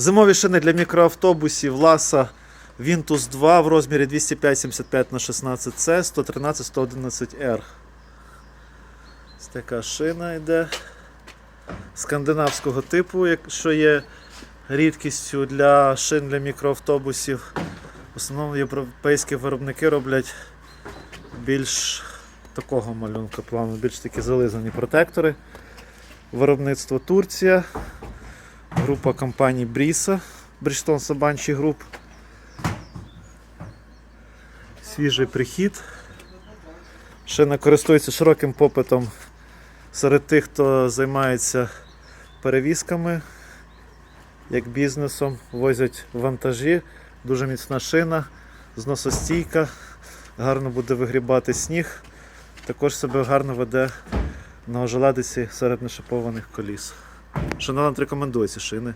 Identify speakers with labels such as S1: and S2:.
S1: Зимові шини для мікроавтобусів Ласа Vintus 2 в розмірі 205-75 на 16 c 113 111 r така шина йде скандинавського типу, що є рідкістю для шин для мікроавтобусів. В основному європейські виробники роблять більш такого малюнка плану, більш такі зализані протектори. Виробництво Турція, група компаній Бріса, Бріштон Сабанчі груп. Свіжий прихід. Шина користується широким попитом серед тих, хто займається перевізками, як бізнесом, возять вантажі, дуже міцна шина, зносостійка, гарно буде вигрібати сніг, також себе гарно веде на ожеледиці серед нешипованих коліс. Шина нам рекомендується шини.